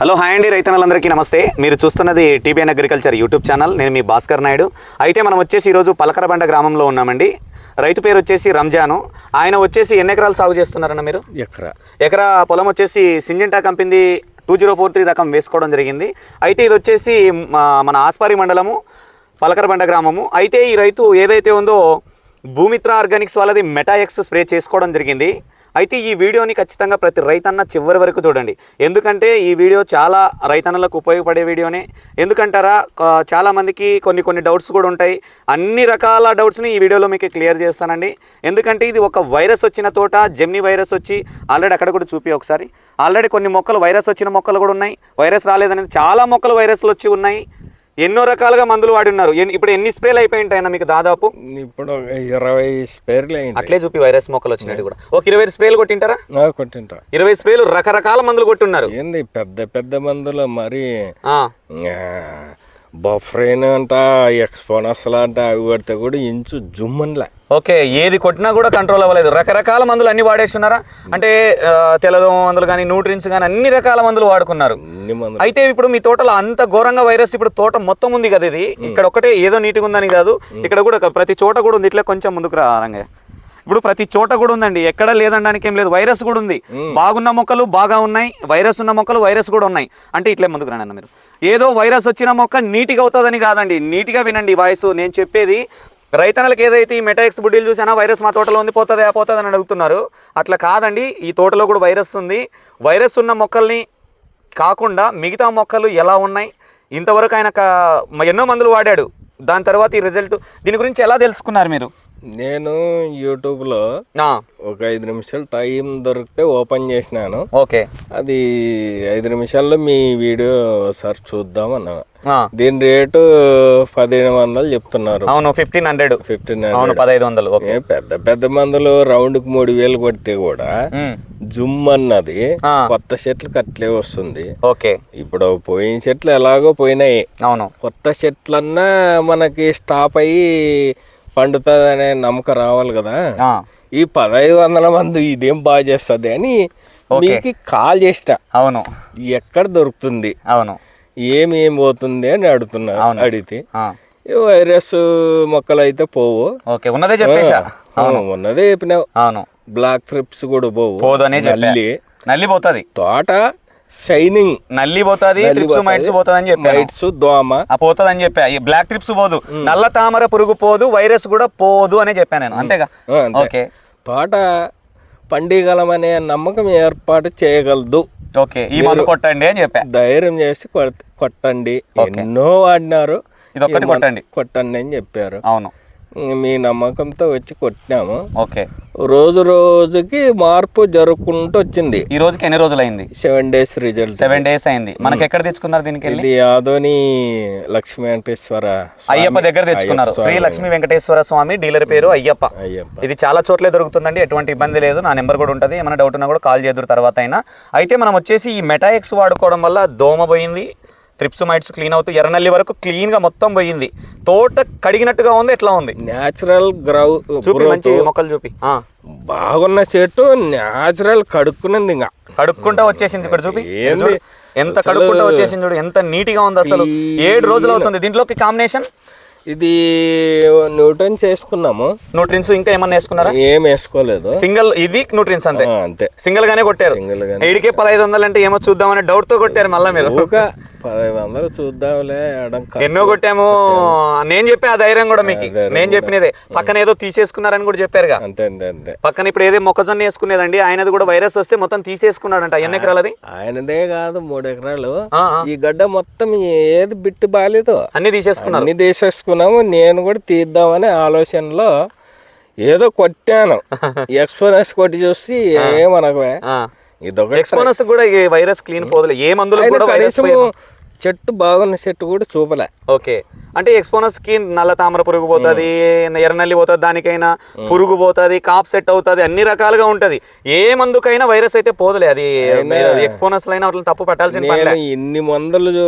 Hello hi అండి రైతన్నలందరికీ నమస్తే. మీరు చూస్తున్నది టీబీఎన్ అగ్రికల్చర్ యూట్యూబ్ ఛానల్. నేను మీ భాస్కర్ నాయుడు. అయితే మనం వచ్చేసి ఈరోజు పలకరబండ గ్రామంలో ఉన్నామండి. రైతు పేరు వచ్చేసి రంజాను. ఆయన వచ్చేసి ఎన్ని ఎకరాలు సాగు చేస్తున్నారన్న మీరు? ఎకరా. ఎకరా పొలం వచ్చేసి Syngenta company two zero four three రకం వేసుకోవడం జరిగింది. అయితే ఇది వచ్చేసి మన ఆస్పారి మండలము పలకరబండ గ్రామము. అయితే ఈ రైతు ఏదైతే ఉందో భూమిత్ర ఆర్గానిక్స్ వాళ్ళది మెటాఎక్స్ స్ప్రే చేసుకోవడం జరిగింది. అయితే ఈ వీడియోని ఖచ్చితంగా ప్రతి రైతన్న చివరి వరకు చూడండి. ఎందుకంటే ఈ వీడియో చాలా రైతన్నలకు ఉపయోగపడే వీడియోనే. ఎందుకంటారా చాలామందికి కొన్ని కొన్ని డౌట్స్ కూడా ఉంటాయి. అన్ని రకాల డౌట్స్ని ఈ వీడియోలో మీకు క్లియర్ చేస్తానండి. ఎందుకంటే ఇది ఒక వైరస్ వచ్చిన తోట జెమ్ని వైరస్ వచ్చి ఆల్రెడీ అక్కడ కూడా చూపి ఒకసారి. ఆల్రెడీ కొన్ని మొక్కలు వైరస్ వచ్చిన మొక్కలు కూడా ఉన్నాయి. వైరస్ రాలేదనేది చాలా మొక్కలు వైరస్లు వచ్చి ఉన్నాయి. ఎన్నో రకాలుగా మందులు వాడి ఉన్నారు. ఇప్పుడు ఎన్ని స్ప్రేలు అయిపోయి ఉంటాయన్న మీకు దాదాపు? ఇప్పుడు ఇరవై స్పేర్లు అట్లే చూపి వైరస్ మొక్కలు వచ్చినట్టు కూడా. ఒక ఇరవై స్ప్రేలు కొట్టింటారా? నాకు కొట్టింటా. ఇరవై స్ప్రేలు రకరకాల మందులు కొట్టున్నారు. ఏంది పెద్ద పెద్ద మందులు మరి? ఆ, బఫ్రైన్ అంట ఎక్స్పోనస్ అంట అవి కొడితే కూడా ఇంచు జుమ్మన్లే ఓకే ఏది కొట్టినా కూడా కంట్రోల్ అవ్వలేదు. రకరకాల మందులు అన్ని వాడేస్తున్నారా? అంటే ఆ, తెల్లదోమ మందులు కానీ న్యూట్రిన్స్ కానీ అన్ని రకాల మందులు వాడుకున్నారు. అయితే ఇప్పుడు మీ తోటలో అంత ఘోరంగా వైరస్ ఇప్పుడు తోట మొత్తం ఉంది కదా ఇది? ఇక్కడ ఒకటే ఏదో నీట్గా ఉందని కాదు. ఇక్కడ కూడా ప్రతి చోట కూడా ఉంది. ఇట్లా కొంచెం ముందుకు రా రంగయ్య. ఇప్పుడు ప్రతి చోట కూడా ఉందండి. ఎక్కడ లేదనడానికి ఏం లేదు. వైరస్ కూడా ఉంది. బాగున్న మొక్కలు బాగా ఉన్నాయి. వైరస్ ఉన్న మొక్కలు వైరస్ కూడా ఉన్నాయి. అంటే ఇట్లే ముందుకు రండి అన్న మీరు. ఏదో వైరస్ వచ్చిన మొక్క నీట్గా అవుతుందని కాదండి. నీట్గా వినండి వాయిస్. నేను చెప్పేది రైతన్నలకు ఏదైతే ఈ మెటాక్స్ బుడ్డీలు చూసినా వైరస్ మా తోటలో ఉంది పోతుంది పోతుంది అని అడుగుతున్నారు. అట్లా కాదండి. ఈ తోటలో కూడా వైరస్ ఉంది. వైరస్ ఉన్న మొక్కల్ని కాకుండా మిగతా మొక్కలు ఎలా ఉన్నాయి? ఇంతవరకు ఆయన ఎన్నో మందులు వాడాడు. దాని తర్వాత ఈ రిజల్ట్. దీని గురించి ఎలా తెలుసుకున్నారు మీరు? నేను యూట్యూబ్లో ఆ, ఒక ఐదు నిమిషాలు టైం దొరికితే ఓపెన్ చేసినాను. ఓకే. అది ఐదు నిమిషాల్లో మీ వీడియో ఒకసారి చూద్దాం అన్నా. దీని రేటు పదిహేను వందలు చెప్తున్నారు. అవును ఫిఫ్టీన్ హండ్రెడ్ ఫిఫ్టీన్ అవును పదహైదు వందలు. పెద్ద పెద్ద మందులు రౌండ్కి మూడు వేలు కొడితే కూడా జుమ్ అన్నది. కొత్త చెట్లు కట్లే వస్తుంది. ఓకే. ఇప్పుడు పోయిన చెట్లు ఎలాగో పోయినాయి. అవును. కొత్త చెట్లన్నా మనకి స్టాప్ అయ్యి పండుతుంది నమ్మకం రావాలి కదా. ఈ పదహైదు వందల మంది ఇదేం బాగా చేస్తుంది అని మీకు కాల్ చేసిన అవును. ఎక్కడ దొరుకుతుంది? అవును. ఏమి ఏం పోతుంది అని అడుగుతున్నా. అడిగితే. వైరస్ మొక్కలు అయితే పోవు. ఓకే ఉన్నదే చెప్పేశా? అవును. ఉన్నదే చెప్పినావు. అవును. బ్లాక్ త్రిప్స్ కూడా పోవు. చెప్పా. నల్లి. నల్లి పోతుంది. తోట షైనింగ్ నల్లి పోతుంది ట్రిప్స్ మైట్స్ పోతుంది. అని చెప్పాను. మైట్స్ దోమ. ఆ పోతుంది అని చెప్పా. ఈ బ్లాక్ ట్రిప్స్ పోదు. నల్ల తామర పురుగు పోదు వైరస్ కూడా పోదు అని చెప్పాను నేను. అంతేగా. ఓకే. తోట పండిగలమనే నమ్మకం ఏర్పాటు చేయగలదు. ఓకే. ఈ మందు కొట్టండి అని చెప్పా. ధైర్యం చేసి కొట్టండి. ఎన్నో వాడినారు. ఇదొక్కటి ఈ మందు కొట్టండి. కొట్టండి అని చెప్పారు. అవును. మీ నమ్మకంతో వచ్చి కొట్టినాము. ఓకే. రోజు రోజుకి మార్పు జరుపుకుంటూ వచ్చింది. ఈ రోజుకి ఎన్ని రోజులు అయింది seven days result seven days అయింది మనకి ఎక్కడ తెచ్చుకున్నారు దీనికి ఇది ఆదోని లక్ష్మీ వెంకటేశ్వర అయ్యప్ప దగ్గర తెచ్చుకున్నారు. శ్రీ లక్ష్మీ వెంకటేశ్వర స్వామి డీలర్ పేరు అయ్యప్ప. అయ్యప్ప. ఇది చాలా చోట్లే దొరుకుతుందండి. ఎటువంటి ఇబ్బంది లేదు. నా నెంబర్ కూడా ఉంటుంది. ఏమైనా డౌట్ ఉన్నా కూడా కాల్ చేద్దరు తర్వాత అయినా. అయితే మనం వచ్చేసి ఈ మెటాఎక్స్ వాడుకోవడం వల్ల దోమ పోయింది. మైట్స్ క్లీన్ అవుతూ ఎర్రనల్లి వరకు క్లీన్గా మొత్తం పోయింది. తోట కడిగినట్టుగా ఉంది ఎట్లా ఉంది? న్యాచురల్ గ్రౌ చూపి మంచి మొక్కలు చూపి. బాగున్న చెట్టు న్యాచురల్ కడుక్కున్నది ఇంకా కడుక్కుంటా వచ్చేసింది ఇక్కడ చూపి. ఎంత కడుక్కుంటా వచ్చేసింది చూడు ఎంత నీట్గా ఉంది అసలు. ఏడు రోజులు అవుతుంది దీంట్లోకి కాంబినేషన్? ఇది న్యూటన్ చేసుకున్నాము న్యూట్రిన్స్ ఇంకా ఏమన్నా వేసుకున్నారా? ఏం వేసుకోలేదు. సింగిల్ ఇది న్యూట్రిన్స్ అంతే. అంతే. సింగిల్ గానే కొట్టారు. సింగిల్. ఏడికే పదహైదు వందలు అంటే ఏమో చూద్దామని డౌట్తో కొట్టారు మళ్ళీ మీరు. పదహైదు వందలు చూద్దాంలే ఎన్నో కొట్టాము. నేను చెప్పే ఆ ధైర్యం కూడా మీకు. నేను చెప్పినదే. పక్కన ఏదో తీసేసుకున్నారని కూడా చెప్పారుగా. అంతే అంతే అంతే. పక్కన ఇప్పుడు ఏదో మొక్కజొన్న వేసుకునేదండి ఆయనది కూడా వైరస్ వస్తే మొత్తం తీసేసుకున్నాడంట. ఎన్ని ఎకరాలది? ఆయనదే కాదు మూడు ఎకరాలు. ఈ గడ్డ మొత్తం ఏది బిట్టు బాలేదు. అన్ని తీసేసుకున్నారు. అన్ని తీసేసుకున్నాము. నేను కూడా తీద్దామనే ఆలోచనలో ఏదో కొట్టాను. ఎక్స్పీరియన్స్ కొట్టి చూసి ఏమనకవే. ఇదొకటి ఎక్స్పోనస్ కూడా ఈ వైరస్ క్లీన్ పోదులే. ఏ మందులు కూడా వైరస్ చెట్టు బాగున్న చెట్టు కూడా చూపలే. ఓకే. అంటే ఎక్స్పోనస్కి నల్ల తామర పురుగు పోతుంది ఎర్రనల్లి పోతుంది దానికైనా పురుగు పోతుంది కాప్ సెట్ అవుతుంది అన్ని రకాలుగా ఉంటది. ఏ మందుకైనా వైరస్ అయితే పోదులే అది ఎక్స్పోనస్ అయినా వాటిని తప్పు పట్టాల్సిన పని నేను ఇన్ని మందులు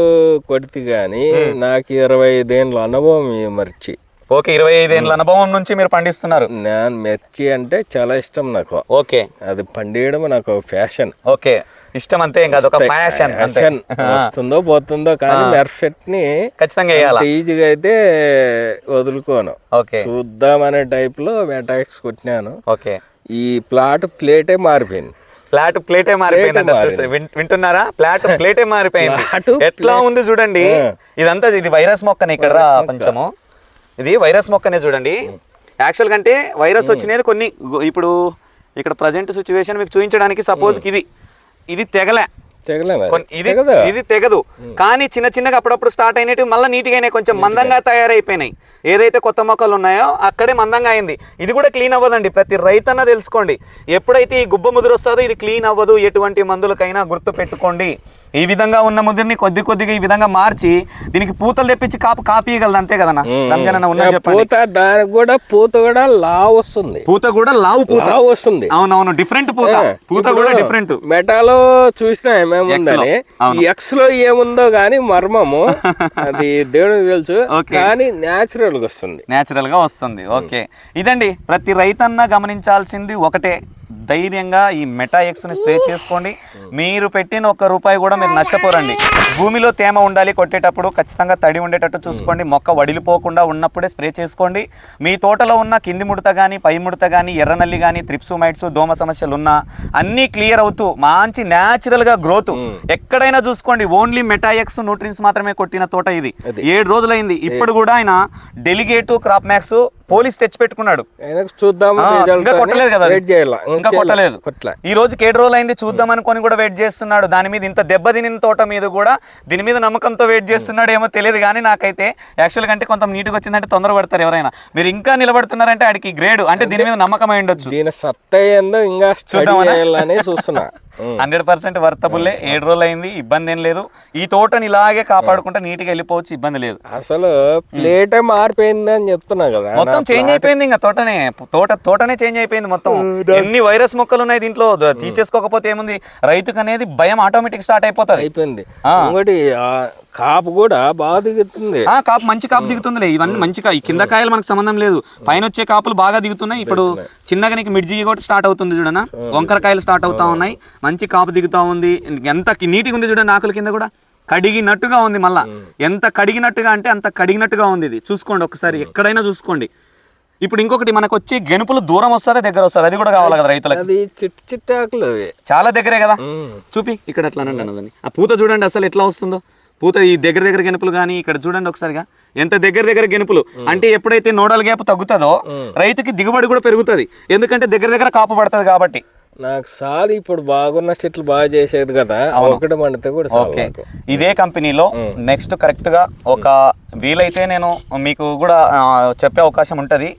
కొడితే గాని నాకు ఇరవై ఐదేళ్ళ అనుభవం ఈ మర్చి. ఓకే ఇరవై ఐదేళ్ళ అనుభవం నుంచి మీరు పండిస్తున్నారు. నేను మిర్చి అంటే చాలా ఇష్టం నాకు. ఓకే. అది పండియడం నాకు ఫ్యాషన్. ఓకే. ఇష్టం అంతే ఇంకా అదొక ఫ్యాషన్ Passion. వస్తుందో పోతుందో కానీ మెర్ఫ్ షెట్ని ఖచ్చితంగా వేయాలా? ఈజీగా అయితే వదులుకోను. ఓకే. చూద్దామనే టైప్లో వెటాక్స్ కొట్టినాను. ఓకే. ఈ ప్లాట్ ప్లేటే మారిపోయింది. ఫ్లాట్ ప్లేటే మారిపోయింది వింటున్నారా? ఫ్లాట్ ప్లేటే మారిపోయింది. ఎట్లా ఉంది చూడండి. ఇదంతా ఇది వైరస్ మొక్కనే ఇక్కడ కొంచెము. ఇది వైరస్ మొక్కనే చూడండి. యాక్చువల్ కంటే వైరస్ వచ్చినది కొన్ని ఇప్పుడు ఇక్కడ ప్రజెంట్ సిచ్యువేషన్ మీకు చూపించడానికి సపోజ్ ఇది. ఇది తెగలే. ఇది? ఇది తెగదు. కానీ చిన్న చిన్నగా అప్పుడప్పుడు స్టార్ట్ అయినట్టు మళ్ళీ నీట్గా కొంచెం మందంగా తయారైపోయినాయి. ఏదైతే కొత్త మొక్కలు ఉన్నాయో అక్కడే మందంగా అయింది. ఇది కూడా క్లీన్ అవ్వదండి. ప్రతి రైతన్న తెలుసుకోండి. ఎప్పుడైతే ఈ గుబ్బ ముదురు వస్తుందో ఇది క్లీన్ అవ్వదు. ఎటువంటి మందులకైనా గుర్తు పెట్టుకోండి. ఈ విధంగా ఉన్న ముదిరిని కొద్ది కొద్దిగా ఈ విధంగా మార్చి దీనికి పూతలు తెప్పించి కాపు కాపీయగలదు అంతే కదన్నా? రంజన్ అన్న ఉన్నా చెప్పండి. పూత దానికి కూడా పూత కూడా లా వస్తుంది. పూత కూడా లావు పూత. వస్తుంది. అవునవును. డిఫరెంట్ పూత. పూత కూడా డిఫరెంట్. మెటాలో చూసినా ఏమేముందని? ఎక్స్లో. ఏముందో గానీ మర్మము. అది దేవుడికి తెలుసు. కానీ న్యాచురల్ గా వస్తుంది. న్యాచురల్గా వస్తుంది. ఓకే ఇదండి ప్రతి రైతన్న గమనించాల్సింది ఒకటే. ధైర్యంగా ఈ మెటా ని స్ప్రే చేసుకోండి. మీరు పెట్టిన ఒక్క రూపాయి కూడా మీరు నష్టపోరండి. భూమిలో తేమ ఉండాలి కొట్టేటప్పుడు ఖచ్చితంగా తడి ఉండేటట్టు చూసుకోండి. మొక్క వడిలిపోకుండా ఉన్నప్పుడే స్ప్రే చేసుకోండి. మీ తోటలో ఉన్న కింది ముడత కానీ పై ముడత కానీ ఎర్రనల్లి కానీ త్రిప్సుమైట్స్ దోమ సమస్యలు ఉన్నా అన్నీ క్లియర్ అవుతూ మంచి న్యాచురల్గా గ్రోత్ ఎక్కడైనా చూసుకోండి. ఓన్లీ మెటాఎక్స్ న్యూట్రిన్స్ మాత్రమే కొట్టిన తోట ఇది. ఏడు రోజులైంది. ఇప్పుడు కూడా ఆయన డెలిగేట్ క్రాప్ మ్యాక్స్ పోలీస్ తెచ్చి పెట్టుకున్నాడు ఇంకా కొట్టలేదు కదా ఇంకా ఈ రోజుకి ఏడు రోజులు అయింది చూద్దాం అనుకొని కూడా వెయిట్ చేస్తున్నాడు. దాని మీద ఇంత దెబ్బ తినిన తోట మీద కూడా దీని మీద నమ్మకంతో వెయిట్ చేస్తున్నాడు ఏమో తెలియదు కానీ నాకైతే యాక్చువల్ కంటే కొంత నీట్గా వచ్చిందంటే తొందర పడతారు ఎవరైనా. మీరు ఇంకా నిలబడుతున్నారంటే ఆడికి గ్రేడ్ అంటే దీని మీద నమ్మకం అయి ఉండొచ్చు. దీని సత్తా ఏందో ఇంకా? చేయాలని చూస్తున్నా. హండ్రెడ్ పర్సెంట్ వర్తబుల్లే. ఏడు రోజులు అయింది ఇబ్బంది ఏం లేదు. ఈ తోటని ఇలాగే కాపాడుకుంటే నీట్గా వెళ్ళిపోవచ్చు ఇబ్బంది లేదు. అసలు ప్లేటే మారిపోయింది అని చెప్తున్నా కదా. మొత్తం చేంజ్ అయిపోయింది ఇంకా తోటనే. తోట తోటనే చేంజ్ అయిపోయింది మొత్తం. ఎన్ని వైరస్ మొక్కలు ఉన్నాయి దీంట్లో? తీసేసుకోకపోతే ఏముంది? రైతుకు అనేది భయం ఆటోమేటిక్ స్టార్ట్ అయిపోతుంది. అయిపోయింది. ఇంకోటి కాపు కూడా బాగా దిగుతుంది. ఆ కాపు మంచి కాపు దిగుతుందిలే. ఇవన్నీ మంచి కా- ఈ కింద కాయలు మనకు సంబంధం లేదు. పైన వచ్చే కాపులు బాగా దిగుతున్నాయి. ఇప్పుడు చిన్నగా నీకు మిడ్జి కూడా స్టార్ట్ అవుతుంది చూడనా? వంకర కాయలు స్టార్ట్ అవుతా ఉన్నాయి. మంచి కాపు దిగుతా ఉంది. ఎంత కి- నీట్గా ఉంది చూడండి ఆకుల కింద కూడా. కడిగినట్టుగా ఉంది మళ్ళా. ఎంత కడిగినట్టుగా అంటే అంత కడిగినట్టుగా ఉంది ఇది. చూసుకోండి ఒకసారి. ఎక్కడైనా చూసుకోండి. ఇప్పుడు ఇంకొకటి మనకు వచ్చి గెనుపులు దూరం వస్తారా దగ్గర వస్తారు? అది కూడా కావాలి కదా రైతులకు. అది చిట్టు చిట్టు ఆకులు అవి చాలా దగ్గరే కదా. చూపి. ఇక్కడ అట్లా అనండి అన్నదని. ఆ పూత చూడండి అసలు ఎట్లా వస్తుందో. పూత ఈ దగ్గర దగ్గర గెనుపులు కానీ ఇక్కడ చూడండి ఒకసారిగా. ఎంత దగ్గర దగ్గర గెనుపులు? అంటే ఎప్పుడైతే నోడల్ గ్యాప్ తగ్గుతుందో రైతుకి దిగుబడి కూడా పెరుగుతుంది. ఎందుకంటే దగ్గర దగ్గర కాపు పడుతుంది కాబట్టి. నాకు సార్ ఇప్పుడు బాగున్న చెట్లు బాగా చేసేది కదా ఒకటి మండితే కూడా ఓకే. ఇదే కంపెనీలో నెక్స్ట్ కరెక్ట్గా ఒక వీలైతే నేను మీకు కూడా చెప్పే అవకాశం ఉంటుంది.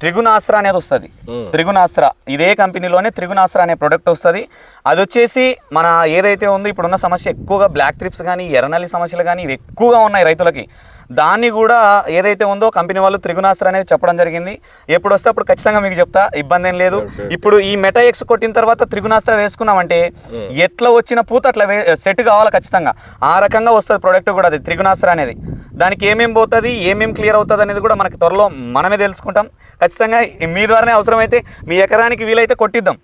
త్రిగుణాస్త్ర అనేది వస్తుంది. త్రిగుణాస్త్ర ఇదే కంపెనీలోనే త్రిగుణాస్త్ర అనే ప్రొడక్ట్ వస్తుంది. అది వచ్చేసి మన ఏదైతే ఉందో ఇప్పుడున్న సమస్య ఎక్కువగా బ్లాక్ ట్రిప్స్ కానీ ఎర్రనల్లి సమస్యలు కానీ ఇవి ఎక్కువగా ఉన్నాయి రైతులకి. దాన్ని కూడా ఏదైతే ఉందో కంపెనీ వాళ్ళు త్రిగుణాస్త్ర అనేది చెప్పడం జరిగింది. ఎప్పుడు వస్తే అప్పుడు ఖచ్చితంగా మీకు చెప్తా ఇబ్బంది ఏం లేదు. ఇప్పుడు ఈ మెటాఎక్స్ కొట్టిన తర్వాత త్రిగుణాస్త్ర వేసుకున్నామంటే ఎట్లా వచ్చిన పూత అట్లా సెట్ కావాలి ఖచ్చితంగా. ఆ రకంగా వస్తుంది ప్రోడక్ట్ కూడా అది త్రిగుణాస్త్ర అనేది. దానికి ఏమేం పోతుంది ఏమేం క్లియర్ అవుతుంది అనేది కూడా మనకి త్వరలో మనమే తెలుసుకుంటాం. ఖచ్చితంగా మీ ద్వారానే అవసరమైతే మీ ఎకరానికి వీలైతే కొట్టిద్దాం.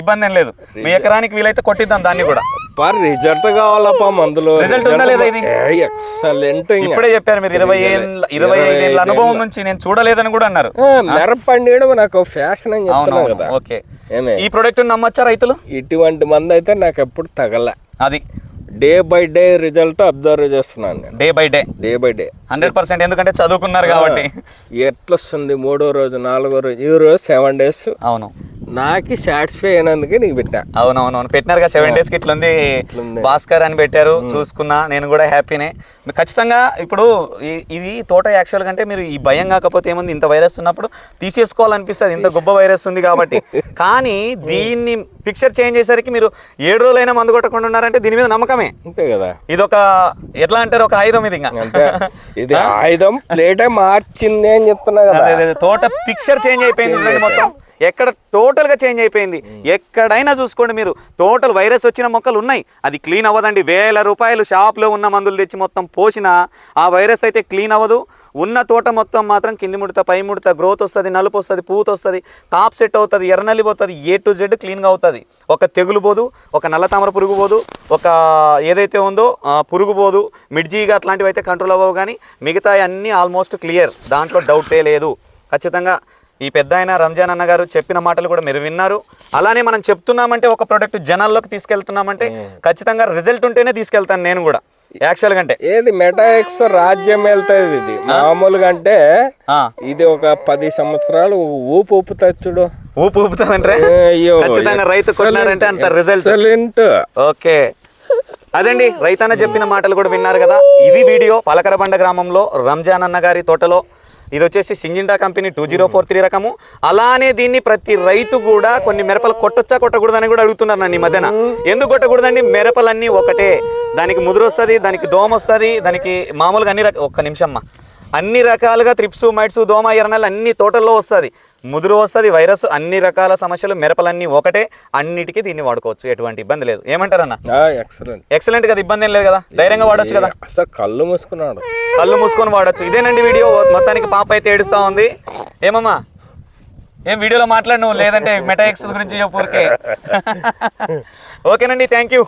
ఇబ్బంది ఏం లేదు. మీ ఎకరానికి వీలైతే కొట్టిద్దాం దాన్ని కూడా. పర్ రిజల్ట్ కావాలప్ప మందులో. Result ఉందా లేదా ఇది? ఎక్సలెంట్ ఇప్పుడే చెప్పారు మీరు ఇరవై ఏళ్ళ ఇరవై ఏళ్ళ అనుభవం నుంచి నేను చూడలేదని కూడా అన్నారు. మిరపండియడం నాకు ఫ్యాషన్ అని చెప్తున్నా కదా. ఓకే. ఈ ప్రోడక్ట్ నమ్మచ్చా రైతులు? ఇటువంటి మంది అయితే నాకు ఎప్పుడు తగల. అది. Day by day result observe చేస్తున్నాను నేను. Day by day day by day hundred percent ఎందుకంటే చదువుకున్నారు కాబట్టి. ఎట్లొస్తుంది మూడో రోజు నాలుగో రోజు? ఈ రోజు సెవెన్ డేస్ అవును. నాకు సాటిస్ఫై అయినందుకే నీకు పెట్టా. అవునవునవును. పెట్టినారు కదా సెవెన్ డేస్కి ఇట్లుంది. భాస్కర్ అని పెట్టారు చూసుకున్నా నేను కూడా హ్యాపీనే ఖచ్చితంగా ఇప్పుడు ఇది తోట యాక్చువల్ కంటే మీరు ఈ భయం కాకపోతే ఏముంది? ఇంత వైరస్ ఉన్నప్పుడు తీసేసుకోవాలనిపిస్తుంది. ఇంత గొప్ప వైరస్ ఉంది కాబట్టి. కానీ దీన్ని పిక్చర్ చేంజ్ చేసరికి మీరు ఏడు రోజులైనా మందు కొట్టకుండా ఉన్నారంటే దీని మీద నమ్మకమే. అంతే కదా. ఇది ఒక ఎట్లా అంటారు? ఒక ఆయుధం ఇది ఇంకా. ఇది ఆయుధం ప్లేటే మార్చింది అని చెప్తున్నా కదా. తోట పిక్చర్ చేంజ్ అయిపోయింది మొత్తం. ఎక్కడ టోటల్గా చేంజ్ అయిపోయింది. ఎక్కడైనా చూసుకోండి మీరు. టోటల్ వైరస్ వచ్చిన మొక్కలు ఉన్నాయి. అది క్లీన్ అవ్వదండి. వేల రూపాయలు షాప్లో ఉన్న మందులు తెచ్చి మొత్తం పోసినా ఆ వైరస్ అయితే క్లీన్ అవ్వదు. ఉన్న తోట మొత్తం మాత్రం కింది ముడత పై ముడత గ్రోత్ వస్తుంది నలుపు వస్తుంది పూత వస్తుంది కాప్ సెట్ అవుతుంది ఎర్రనల్లి పోతుంది ఏ టు జెడ్ క్లీన్గా అవుతుంది. ఒక తెగులు పోదు ఒక నల్ల తామర పురుగు పోదు ఒక ఏదైతే ఉందో పురుగు పోదు మిడ్జీగా అట్లాంటివి అయితే కంట్రోల్ అవ్వవు కానీ మిగతా అన్నీ ఆల్మోస్ట్ క్లియర్. దాంట్లో డౌటే లేదు. ఖచ్చితంగా ఈ పెద్ద ఆయన రంజాన్ అన్న గారు చెప్పిన మాటలు కూడా మీరు విన్నారు. అలానే మనం చెప్తున్నామంటే ఒక ప్రోడక్ట్ జనాల్లోకి తీసుకెళ్తున్నామంటే ఖచ్చితంగా రిజల్ట్ ఉంటేనే తీసుకెళ్తాను నేను కూడా. యాక్చువల్ కంటే ఏది మెటాఎక్స్ రాజ్యం వెళ్తుంది ఇది. మామూలుగా అంటే ఇది ఒక పది సంవత్సరాలు ఊపు ఊపుతుంది చూడు. ఊపు ఊపుతుందంటే? ఖచ్చితంగా రైతు కొట్టినారంటే అంత రిజల్ట్ ఓకే. అదండి రైతన్న చెప్పిన మాటలు కూడా విన్నారు కదా. ఇది వీడియో పలకరబండ గ్రామంలో రంజాన్ అన్న గారి తోటలో ఇది వచ్చేసి Syngenta company two zero four three రకము. అలానే దీన్ని ప్రతి రైతు కూడా కొన్ని మిరపలు కొట్టొచ్చా కొట్టకూడదని కూడా అడుగుతున్నారు నన్ను ఈ మధ్యన. ఎందుకు కొట్టకూడదండి? మిరపలన్నీ ఒకటే. దానికి ముదురు వస్తుంది దానికి దోమ వస్తుంది దానికి మామూలుగా అన్ని రక ఒక్క నిమిషమ్మా అన్ని రకాలుగా త్రిప్స్ మైట్స్ దోమ ఎర్రనల్ అన్ని తోటల్లో వస్తుంది. ముదురు వస్తుంది వైరస్ అన్ని రకాల సమస్యలు మిరపలన్నీ ఒకటే అన్నిటికీ దీన్ని వాడుకోవచ్చు ఎటువంటి ఇబ్బంది లేదు. ఏమంటారన్న? ఎక్సలెంట్ ఎక్సలెంట్ కదా ఇబ్బంది ఏం లేదు కదా? ధైర్యంగా వాడొచ్చు కదా? అసలు కళ్ళు మూసుకున్నాడు. కళ్ళు మూసుకొని వాడొచ్చు. ఇదేనండి వీడియో మొత్తానికి పాప అయితే ఏడుస్తా ఉంది. ఏమమ్మా? ఏం వీడియోలో మాట్లాడు నువ్వు లేదంటే మెటాఎక్స్ గురించి చెప్పు ఊరికే. ఓకేనండి థ్యాంక్ యూ